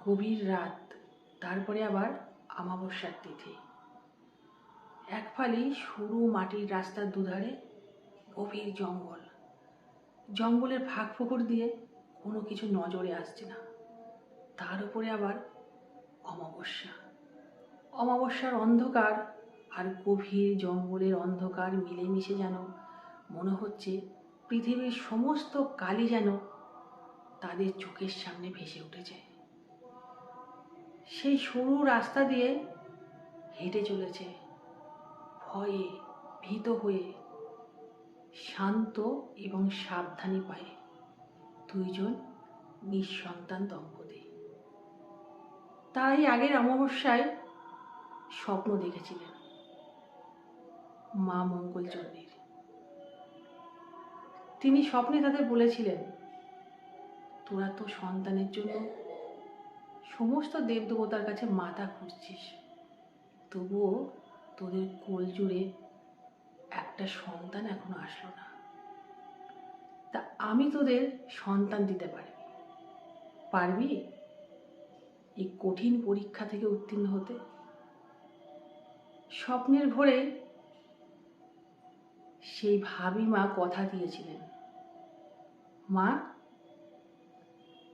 গভীর রাত, তারপরে আবার আমাবস্যার তিথি। এক ফালি সরু মাটির রাস্তার দুধারে গভীর জঙ্গল। জঙ্গলের ফাঁক ফুকুর দিয়ে কোনো কিছু নজরে আসছে না। তার উপরে আবার অমাবস্যা। অমাবস্যার অন্ধকার আর গভীর জঙ্গলের অন্ধকার মিলেমিশে যেন মনে হচ্ছে পৃথিবীর সমস্ত কালি যেন তাদের চোখের সামনে ভেসে উঠেছে। সেই সরু রাস্তা দিয়ে হেঁটে চলেছে। ভয়ে, ভীত হয়ে, শান্ত এবং সাবধানী পায়ে। দুইজন নিঃসন্তান দম্পতি। তারাই আগের অমাবস্যায় স্বপ্ন দেখেছিলেন। মা মঙ্গলচণ্ডীর তিনি স্বপ্নে তাদের বলেছিলেন, তোরা তো সন্তানের জন্য সমস্ত দেবদেবতার কাছে মাথা খুঁজছিস। তবুও তোদের কোল জুড়ে একটা সন্তান এখনও আসলো না। তা আমি তোদের সন্তান দিতে পারি। পারবি? এই কঠিন পরীক্ষা থেকে উত্তীর্ণ হতে। স্বপ্নের ঘোরে সেই ভাবি মা কথা দিয়েছিলেন। মা,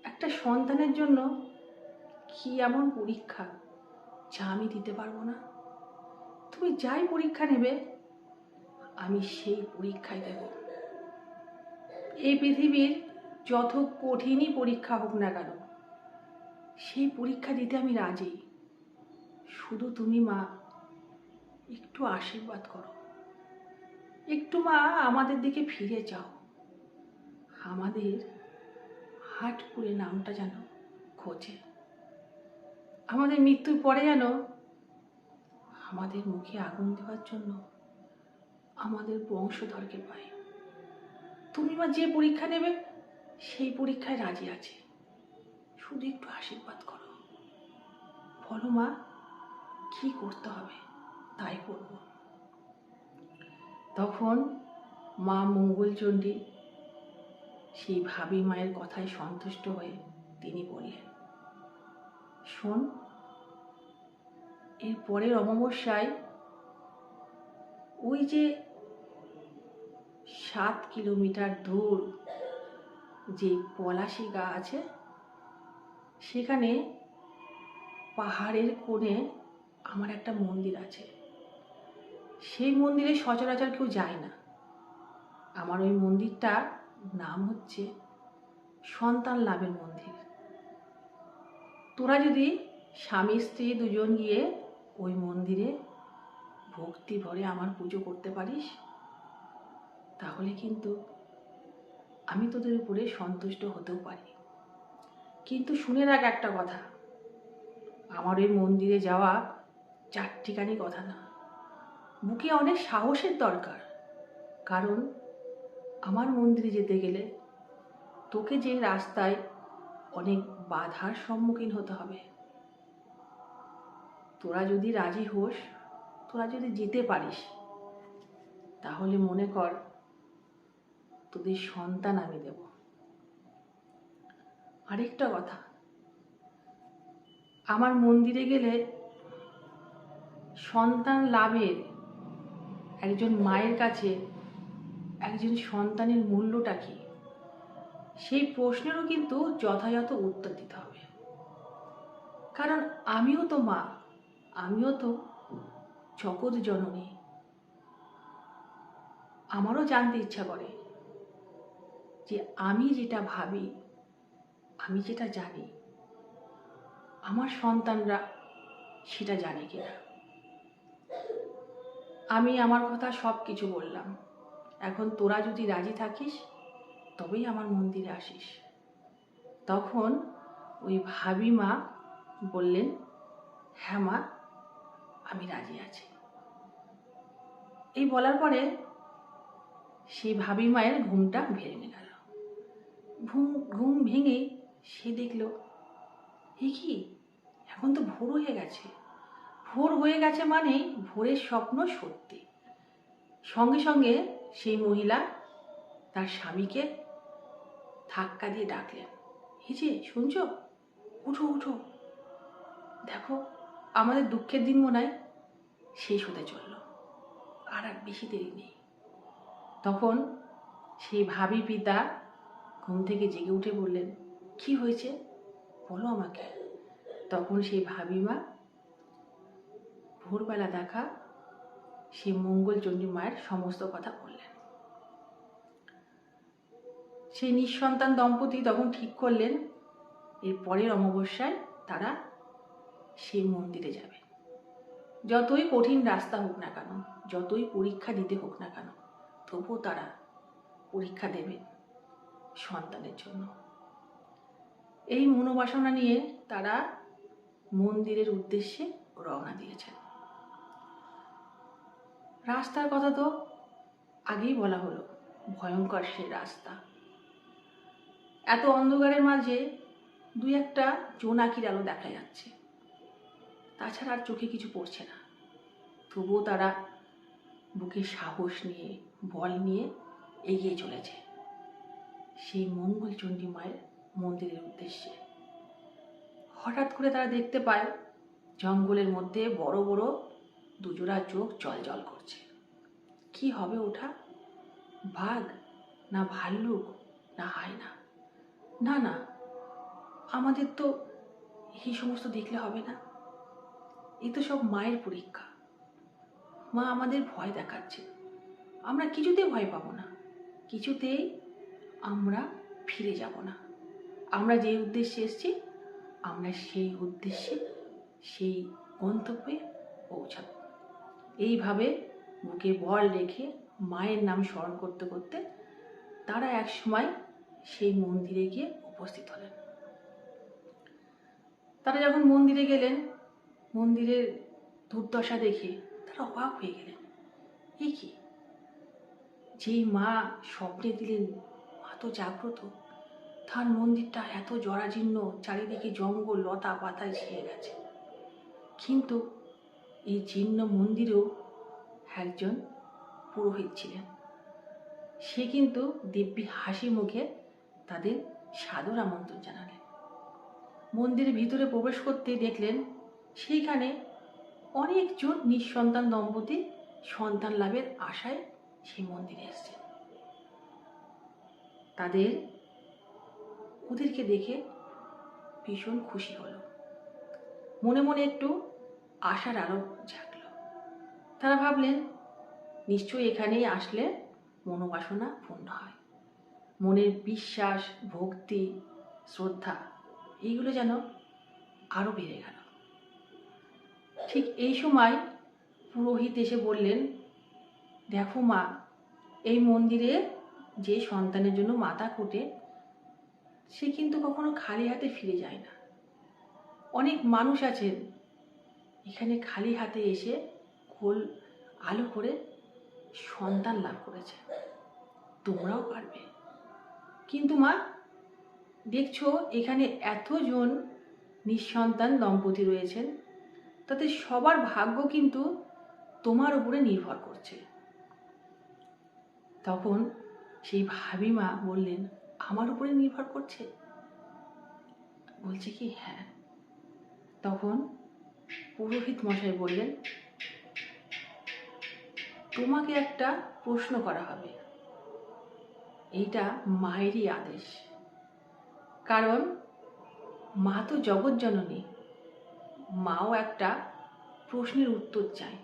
একটা সন্তানের জন্য কি এমন পরীক্ষা যা আমি দিতে পারব না? তুমি যাই পরীক্ষা নেবে, আমি সেই পরীক্ষায় দেব। এই পৃথিবীর যত কঠিনই পরীক্ষা হোক না কেন, সেই পরীক্ষা দিতে আমি রাজি। শুধু তুমি মা, একটু আশীর্বাদ করো। একটু মা, আমাদের দিকে ফিরে যাও। আমাদের হাটপুরে নামটা যেন খোঁজে। আমাদের মৃত্যুর পরে যেন আমাদের মুখে আগুন দেওয়ার জন্য আমাদের বংশধরকে পাই তুমি মা যে পরীক্ষা নেবে, সেই পরীক্ষায় রাজি আছে। শুধু একটু আশীর্বাদ করো। বলো মা, কি করতে হবে? তাই করব। তখন মা মঙ্গলচণ্ডী সেই ভাবি মায়ের কথায় সন্তুষ্ট হয়ে তিনি বললেন শোন, এর পরের অমাবস্যায় ওই যে সাত কিলোমিটার দূর যে পলাশি গা আছে, সেখানে পাহাড়ের কোণে আমার একটা মন্দির আছে। সেই মন্দিরে সচরাচর কেউ যায় না। আমার ওই মন্দিরটার নাম হচ্ছে সন্তান লাভের মন্দির। তোরা যদি স্বামী, স্ত্রী দুজন গিয়ে ওই মন্দিরে ভক্তি ভরে আমার পুজো করতে পারিস, তাহলে কিন্তু আমি তোদের উপরে সন্তুষ্ট হতেও পারি। কিন্তু শুনে রাখ একটা কথা, আমার ওই মন্দিরে যাওয়া চারটিখানি কথা না, বুকে অনেক সাহসের দরকার। কারণ আমার মন্দিরে যেতে গেলে তোকে যে রাস্তায় অনেক বাধার সম্মুখীন হতে হবে। তোরা যদি রাজি হোস, তোরা যদি যেতে পারিস, তাহলে মনে কর তোদের সন্তান আমি দেব। আরেকটা কথা, আমার মন্দিরে গেলে সন্তান লাভের একজন মায়ের কাছে একজন সন্তানের মূল্যটা কি? সেই প্রশ্নেরও কিন্তু যথাযথ উত্তর দিতে হবে। কারণ আমিও তো মা, আমিও তো জগৎ জননী। আমারও জানতে ইচ্ছা করে যে আমি যেটা ভাবি, আমি যেটা জানি, আমার সন্তানরা সেটা জানে কিনা। আমি আমার কথা সব কিছু বললাম। এখন তোরা যদি রাজি থাকিস তবেই আমার মন্দিরে আসিস। তখন ওই ভাবি মা বললেন হ্যাঁ মা, আমি রাজি আছি। এই বলার পরে সেই ভাবি মায়ের ঘুমটা ভেঙে গেল ঘুম ঘুম ভেঙে সে দেখল, এ কি? এখন তো ভোর হয়ে গেছে। ভোর হয়ে গেছে মানে ভোরের স্বপ্ন সত্যি। সঙ্গে সঙ্গে সেই মহিলা তার স্বামীকে ধাক্কা দিয়ে ডাকলেন। যে, শুনছো? উঠো উঠো। দেখো, আমাদের দুঃখের দিন মনে হয় শেষ হতে চলল। আর আর বেশি দেরি নেই। তখন সেই ভাবি পিতা ঘুম থেকে জেগে উঠে বললেন, কি হয়েছে? বলো আমাকে। তখন সেই ভাবি মা ভোরবেলা দেখা সেই মঙ্গলচণ্ডী মায়ের সমস্ত কথা বললেন সেই নিঃসন্তান দম্পতি তখন ঠিক করলেন এর পরের অমাবস্যায় তারা সেই মন্দিরে যাবে। যতই কঠিন রাস্তা হোক না কেন, যতই পরীক্ষা দিতে হোক না কেন, তবুও তারা পরীক্ষা দেবে সন্তানের জন্য। এই মনোবাসনা নিয়ে তারা মন্দিরের উদ্দেশ্যে রওনা দিয়েছেন। রাস্তার কথা তো আগেই বলা হলো, ভয়ঙ্কর সেই রাস্তা। এত অন্ধকারের মাঝে দুই একটা জোনাকির আলো দেখা যাচ্ছে। তাছাড়া আর চোখে কিছু পড়ছে না। তবুও তারা বুকে সাহস নিয়ে, বল নিয়ে এগিয়ে চলেছে। সেই মঙ্গলচণ্ডী মায়ের মন্দিরের উদ্দেশ্যে। হঠাৎ করে তারা দেখতে পায়, জঙ্গলের মধ্যে বড় বড় দুজোড়া চোখ জল জল করছে। কি হবে ওঠা? বাঘ না ভাল্লুক না হায়না? না না। আমাদের তো এই সমস্ত দেখলে হবে না। এ তো সব মায়ের পরীক্ষা। মা আমাদের ভয় দেখাচ্ছে। আমরা কিছুতেই ভয় পাবো না। কিছুতেই আমরা ফিরে যাব না। আমরা যে উদ্দেশ্যে এসেছি, আমরা সেই উদ্দেশ্যে, সেই গন্তব্যে পৌঁছাব। এইভাবে বুকে বল রেখে মায়ের নাম স্মরণ করতে করতে তারা এক সময় সেই মন্দিরে গিয়ে উপস্থিত হলেন। তারা যখন মন্দিরে গেলেন, মন্দিরের দুর্দশা দেখে তারা অবাক হয়ে গেলেন। এ কি? যেই মা স্বপ্নে দিলেন, মা তো জাগ্রত। তার মন্দিরটা এত জরাজীর্ণ, চারিদিকে জঙ্গল, লতা পাতায় ছেয়ে গেছে। কিন্তু এই জীর্ণ মন্দিরেও একজন পুরোহিত ছিলেন। সে কিন্তু দিব্যি হাসি মুখে তাদের সাদর আমন্ত্রণ জানালেন। মন্দিরের ভিতরে প্রবেশ করতেই দেখলেন সেইখানে অনেকজন নিঃসন্তান দম্পতি সন্তান লাভের আশায় সেই মন্দিরে এসছে তাদের ওদেরকে দেখে ভীষণ খুশি হলো। মনে মনে একটু আশার আলো জাগলো। তারা ভাবলেন, নিশ্চয়ই এখানেই আসলে মনোবাসনা পূর্ণ হয়। মনের বিশ্বাস, ভক্তি, শ্রদ্ধা, এইগুলো যেন আরও বেড়ে গেল। ঠিক এই সময় পুরোহিত এসে বললেন, দেখো মা, এই মন্দিরে যে সন্তানের জন্য মাথা কোটে সে কিন্তু কখনো খালি হাতে ফিরে যায় না। অনেক মানুষ আছেন, এখানে খালি হাতে এসে খোল আলো করে সন্তান লাভ করেছে। তোমরাও পারবে। কিন্তু মা, দেখছ এখানে এতজন নিঃসন্তান দম্পতি রয়েছেন, তাতে সবার ভাগ্য কিন্তু তোমার উপরে নির্ভর করছে। তখন সেই ভাবি মা বললেন, আমার উপরে নির্ভর করছে? বলছে কি হ্যাঁ। তখন পুরোহিত মশাই বললেন, তোমাকে একটা প্রশ্ন করা হবে। এইটা মায়েরই আদেশ। কারণ মা তো জগৎ জননী, মাও একটা প্রশ্নের উত্তর চায়।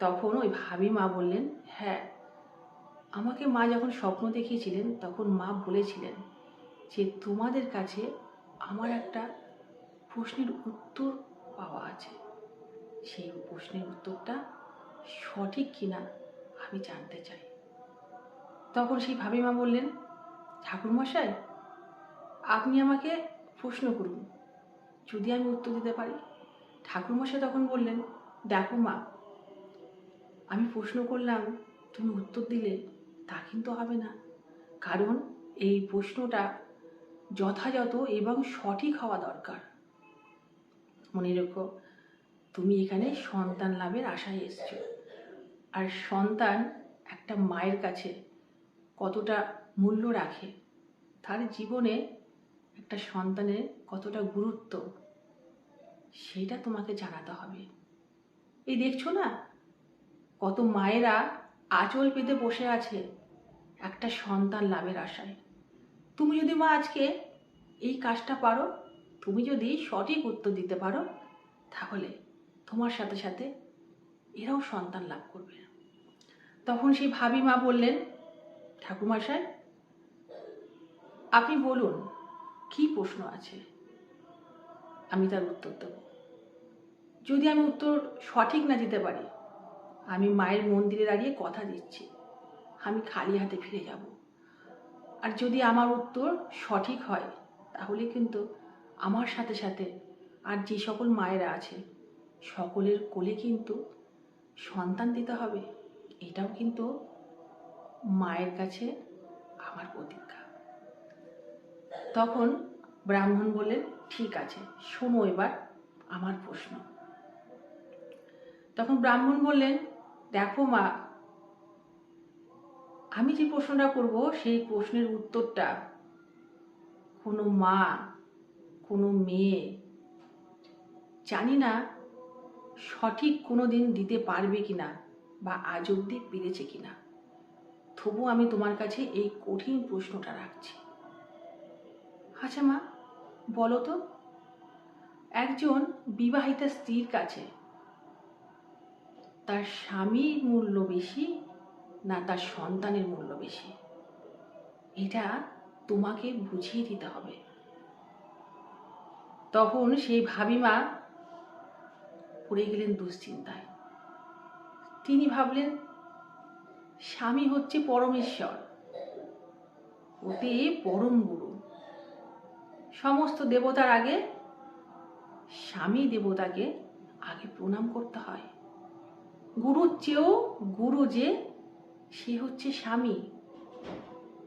তখন ওই ভাবি মা বললেন হ্যাঁ আমাকে মা যখন স্বপ্ন দেখিয়েছিলেন, তখন মা বলেছিলেন যে তোমাদের কাছে আমার একটা প্রশ্নের উত্তর পাওয়া আছে। সেই প্রশ্নের উত্তরটা সঠিক কিনা আমি জানতে চাই। তখন সেই ভাবিমা বললেন, ঠাকুরমশাই, আপনি আমাকে প্রশ্ন করুন। যদি আমি উত্তর দিতে পারি? ঠাকুরমশাই তখন বললেন, দেখো মা, আমি প্রশ্ন করলাম, তুমি উত্তর দিলে তা কিন্তু হবে না। কারণ এই প্রশ্নটা যথাযথ এবং সঠিক হওয়া দরকার। মনে রেখো, তুমি এখানে সন্তান লাভের আশায় এসছো। আর সন্তান একটা মায়ের কাছে কতটা মূল্য রাখে, তার জীবনে একটা সন্তানের কতটা গুরুত্ব, সেটা তোমাকে জানাতে হবে। এই দেখছ না? কত মায়েরা আঁচল পেতে বসে আছে একটা সন্তান লাভের আশায়। তুমি যদি মা আজকে এই কাজটা পারো, তুমি যদি সঠিক উত্তর দিতে পারো, তাহলে তোমার সাথে সাথে এরাও সন্তান লাভ করবে। তখন সেই ভাবি মা বললেন ঠাকুরমশাই, আপনি বলুন, কি প্রশ্ন আছে? আমি তার উত্তর দেব। যদি আমি উত্তর সঠিক না দিতে পারি, আমি মায়ের মন্দিরে দাঁড়িয়ে কথা দিচ্ছি। আমি খালি হাতে ফিরে যাব। আর যদি আমার উত্তর সঠিক হয়, তাহলে কিন্তু আমার সাথে সাথে আর যে সকল মায়েরা আছে, সকলের কোলে কিন্তু সন্তান দিতে হবে। এটাও কিন্তু মায়ের কাছে আমার প্রতীক্ষা তখন ব্রাহ্মণ বললেন, ঠিক আছে, শোনো এবার আমার প্রশ্ন। তখন ব্রাহ্মণ বললেন, দেখো মা, আমি যে প্রশ্নটা করব, সেই প্রশ্নের উত্তরটা কোনো মা, কোনো মেয়ে জানি না সঠিক কোনো দিন দিতে পারবে কিনা বা আজ অব্দি পেরেছে কিনা। তবু আমি তোমার কাছে এই কঠিন প্রশ্নটা রাখছি। আচ্ছা মা, বলো তো, একজন বিবাহিতা স্ত্রীর কাছে তার স্বামীর মূল্য বেশি না তার সন্তানের মূল্য বেশি? এটা তোমাকে বুঝিয়ে দিতে হবে। তখন সেই ভাবিমা পড়ে গেলেন দুশ্চিন্তায়। তিনি ভাবলেন স্বামী হচ্ছে পরমেশ্বর। ওতে পরম গুরু। সমস্ত দেবতার আগে, স্বামী দেবতাকে আগে প্রণাম করতে হয়। গুরুর চেয়েও গুরু যে, সে হচ্ছে স্বামী।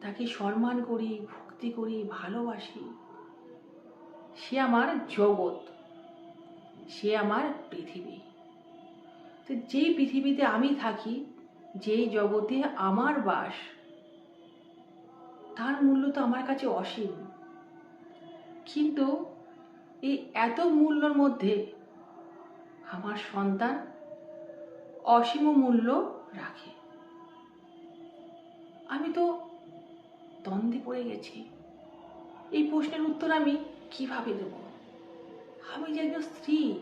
তাকে সম্মান করি, ভক্তি করি, ভালোবাসি। সে আমার জগৎ। সে আমার পৃথিবী। তো যেই পৃথিবীতে আমি থাকি যেই জগতে আমার বাস, তার মূল্য তো আমার কাছে অসীম। কিন্তু এই এত মূল্যর মধ্যে আমার সন্তান অসীম মূল্য রাখে। আমি তো দ্বন্দ্বে পড়ে গেছি। এই প্রশ্নের উত্তর আমি কীভাবে দেব? আমি যে একজন স্ত্রী,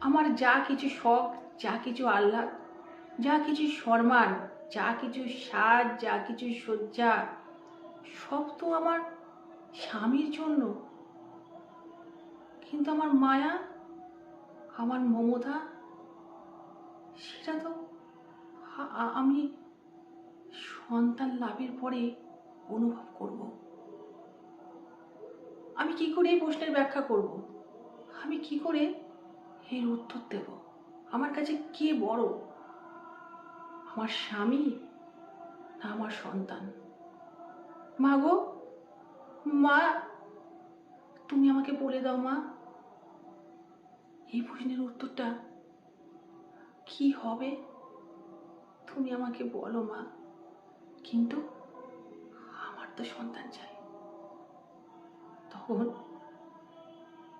আমার যা কিছু শখ, যা কিছু আহ্লাদ যা কিছু সম্মান, যা কিছু সাজ যা কিছু সজ্জা সব তো আমার স্বামীর জন্য। কিন্তু আমার মায়া, আমার মমতা, সেটা তো আমি সন্তান লাভের পরে অনুভব করব। আমি কি করে এই প্রশ্নের ব্যাখ্যা করব? আমি কি করে এর উত্তর দেব? আমার কাছে কে বড়? আমার স্বামী না আমার সন্তান? মা গো, মা, তুমি আমাকে বলে দাও মা। এই প্রশ্নের উত্তরটা কি হবে? তুমি আমাকে বলো মা। কিন্তু আমার তো সন্তান চাই। তখন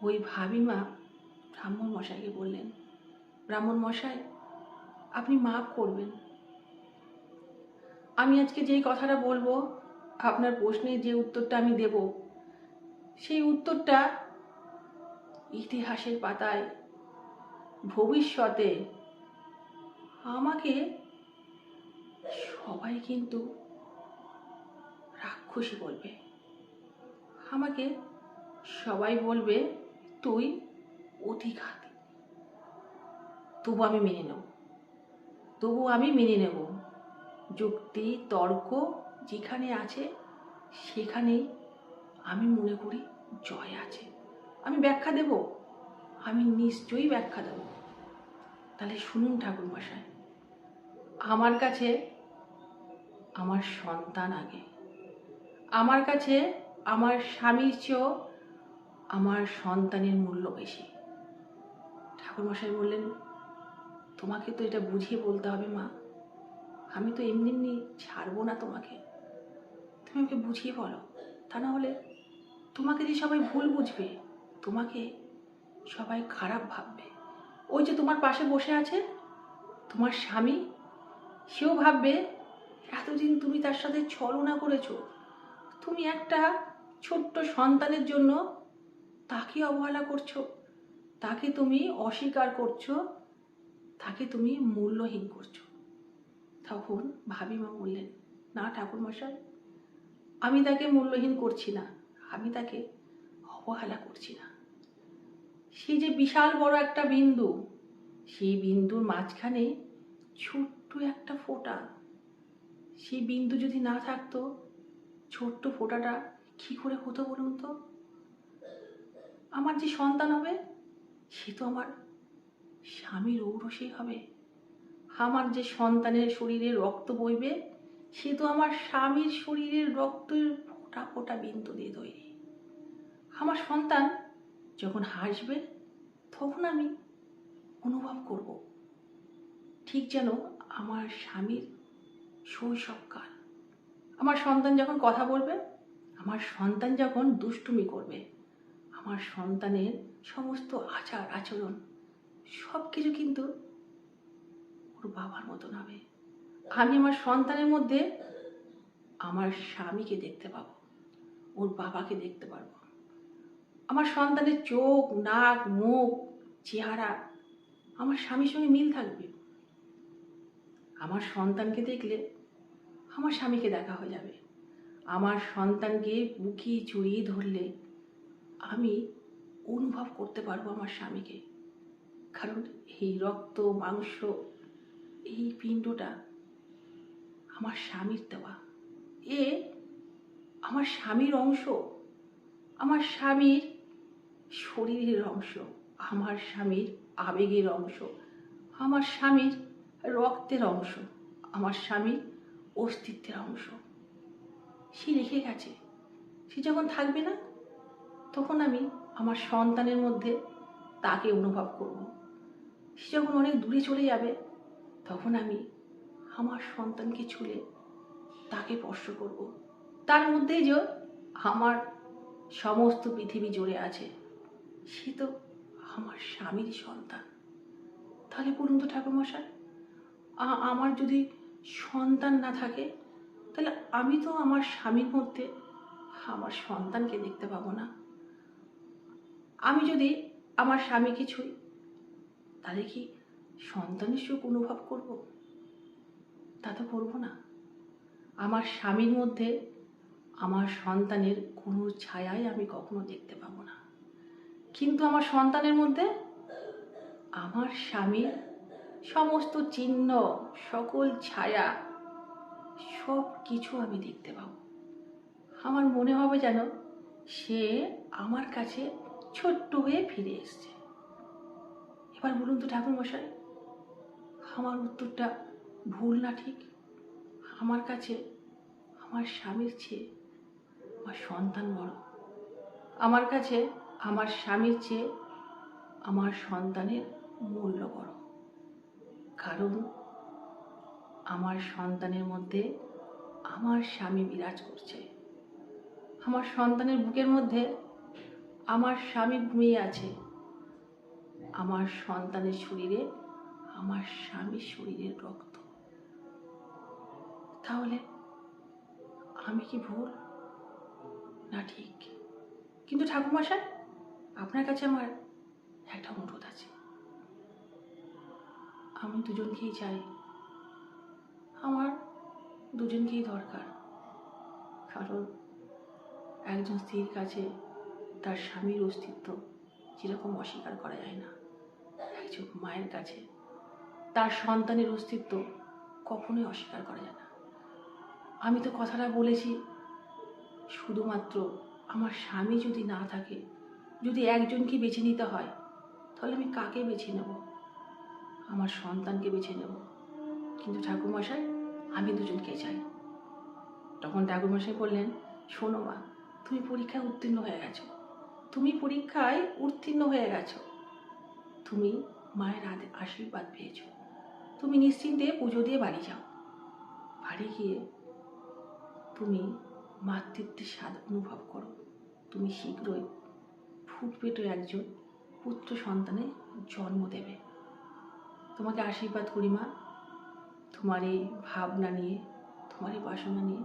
ওই ভাবিমা ব্রাহ্মণ মশাইকে বললেন ব্রাহ্মণ মশাই আপনি মাফ করবেন। আমি আজকে যেই কথাটা বলব, আপনার প্রশ্নের যে উত্তরটা আমি দেব, সেই উত্তরটা ইতিহাসের পাতায়, ভবিষ্যতে আমাকে সবাই কিন্তু রাক্ষসী বলবে। আমাকে সবাই বলবে, তুই অধিঘাত তবু আমি মেনে নেব। তবু আমি মেনে নেব। যুক্তি, তর্ক যেখানে আছে, সেখানেই আমি মনে করি জয় আছে। আমি ব্যাখ্যা দেব? আমি নিশ্চয়ই ব্যাখ্যা দেব। তাহলে শুনুন ঠাকুর মশাই আমার কাছে আমার সন্তান আগে। আমার কাছে আমার স্বামীর চেয়েও আমার সন্তানের মূল্য বেশি। ঠাকুরমশাই বললেন, তোমাকে তো এটা বুঝিয়ে বলতে হবে মা। আমি তো এমনি এমনি ছাড়বো না তোমাকে। তুমি আমাকে বুঝিয়ে বলো, তা না হলে তোমাকে যে সবাই ভুল বুঝবে, তোমাকে সবাই খারাপ ভাববে। ওই যে তোমার পাশে বসে আছে, তোমার স্বামী, সেও ভাববে, এতদিন তুমি তার সাথে ছলনা করেছ। তুমি একটা ছোট্ট সন্তানের জন্য তাকে অবহেলা করছ, তাকে তুমি অস্বীকার করছ, তাকে তুমি মূল্যহীন করছ। তখন ভাবিমা বললেন, না ঠাকুরমশাই আমি তাকে মূল্যহীন করছি না, আমি তাকে অবহেলা করছি না। সেই যে বিশাল বড় একটা বিন্দু, সেই বিন্দুর মাঝখানে ছোট্ট একটা ফোঁটা। সেই বিন্দু যদি না থাকতো, ছোট্ট ফোঁটাটা কি করে হতো বলুন তো? আমার যে সন্তান হবে, সে তো আমার স্বামীর ঔরসেই হবে। আমার যে সন্তানের শরীরে রক্ত বইবে, সে তো আমার স্বামীর শরীরের রক্তের ফোটা ফোটা বিন্দু দিয়ে তৈরি আমার সন্তান যখন হাসবে, তখন আমি অনুভব করব, ঠিক যেন আমার স্বামীর শৈশবকাল। আমার সন্তান যখন কথা বলবে, আমার সন্তান যখন দুষ্টুমি করবে, আমার সন্তানের সমস্ত আচার আচরণ সব কিছু কিন্তু ওর বাবার মতন হবে। আমি আমার সন্তানের মধ্যে আমার স্বামীকে দেখতে পাবো, ওর বাবাকে দেখতে পারব। আমার সন্তানের চোখ, নাক, মুখ, চেহারা আমার স্বামীর সঙ্গে মিল থাকবে। আমার সন্তানকে দেখলে আমার স্বামীকে দেখা হয়ে যাবে। আমার সন্তানকে বুকি চড়িয়ে ধরলে আমি অনুভব করতে পারব আমার স্বামীকে। কারণ এই রক্ত, মাংস এই পিণ্ডটা আমার স্বামীর দেওয়া। এ আমার স্বামীর অংশ, আমার স্বামীর শরীরের অংশ, আমার স্বামীর আবেগের অংশ, আমার স্বামীর রক্তের অংশ, আমার স্বামীর অস্তিত্বের অংশ। সে রেখে গেছে। সে যখন থাকবে না, তখন আমি আমার সন্তানের মধ্যে তাকে অনুভব করব। সে যখন অনেক দূরে চলে যাবে তখন আমি আমার সন্তানকে ছুলে তাকে স্পর্শ করব। তার মধ্যেই যে আমার সমস্ত পৃথিবী জুড়ে আছে, সে তো আমার স্বামীর সন্তান। তাহলে বলুন তো ঠাকুরমশাই আমার যদি সন্তান না থাকে, তাহলে আমি তো আমার স্বামীর মধ্যে আমার সন্তানকে দেখতে পাবো না। আমি যদি আমার স্বামীকে ছুঁই, তাহলে কি সন্তানের সুখ অনুভব করব? তা তো করব না। আমার স্বামীর মধ্যে আমার সন্তানের কোনো ছায়াই আমি কখনো দেখতে পাবো না। কিন্তু আমার সন্তানের মধ্যে আমার স্বামীর সমস্ত চিহ্ন, সকল ছায়া সব কিছু আমি দেখতে পাবো। আমার মনে হবে যেন সে আমার কাছে ছোট্ট হয়ে ফিরে এসছে। এবার বলুন তো ঠাকুরমশাই আমার উত্তরটা ভুল না ঠিক? আমার কাছে আমার স্বামীর চেয়ে আমার সন্তান বড়। আমার কাছে আমার স্বামীর চেয়ে আমার সন্তানের মূল্য বড়। কারণ আমার সন্তানের মধ্যে আমার স্বামী বিরাজ করছে। আমার সন্তানের বুকের মধ্যে আমার স্বামী ঘুমিয়ে আছে। আমার সন্তানের শরীরে আমার স্বামীর শরীরের রক্ত। তাহলে আমি কি ভুল? না ঠিক। কিন্তু ঠাকুরমশাই, আপনার কাছে আমার একটা অনুরোধ আছে। আমি দুজনকেই চাই। আমার দুজনকেই দরকার। কারণ একজন স্ত্রীর কাছে তার স্বামীর অস্তিত্ব যেরকম অস্বীকার করা যায় না। একজন মায়ের কাছে তার সন্তানের অস্তিত্ব কখনোই অস্বীকার করা যায় না। আমি তো কথাটা বলেছি, শুধুমাত্র আমার স্বামী যদি না থাকে, যদি একজনকে বেছে নিতে হয়, তাহলে আমি কাকে বেছে নেব? আমার সন্তানকে বেছে নেব। কিন্তু ঠাকুরমশাই, আমি দুজনকে চাই। তখন ঠাকুরমশাই বললেন, শোনো মা, তুমি পরীক্ষায় উত্তীর্ণ হয়ে গেছো। তুমি পরীক্ষায় উত্তীর্ণ হয়ে গেছো। তুমি মায়ের আশীর্বাদ পেয়েছ। তুমি নিশ্চিন্তে পুজো দিয়ে বাড়ি যাও। বাড়ি গিয়ে তুমি মাতৃত্বের স্বাদ অনুভব করো। তুমি শীঘ্রই ফুটপেটো একজন পুত্র সন্তানে জন্ম দেবে। তোমাকে আশীর্বাদ করি মা। তোমার এই ভাবনা নিয়ে, তোমার এই বাসনা নিয়ে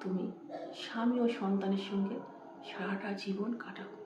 তুমি স্বামী ও সন্তানের সঙ্গে সারাটা জীবন কাটাও।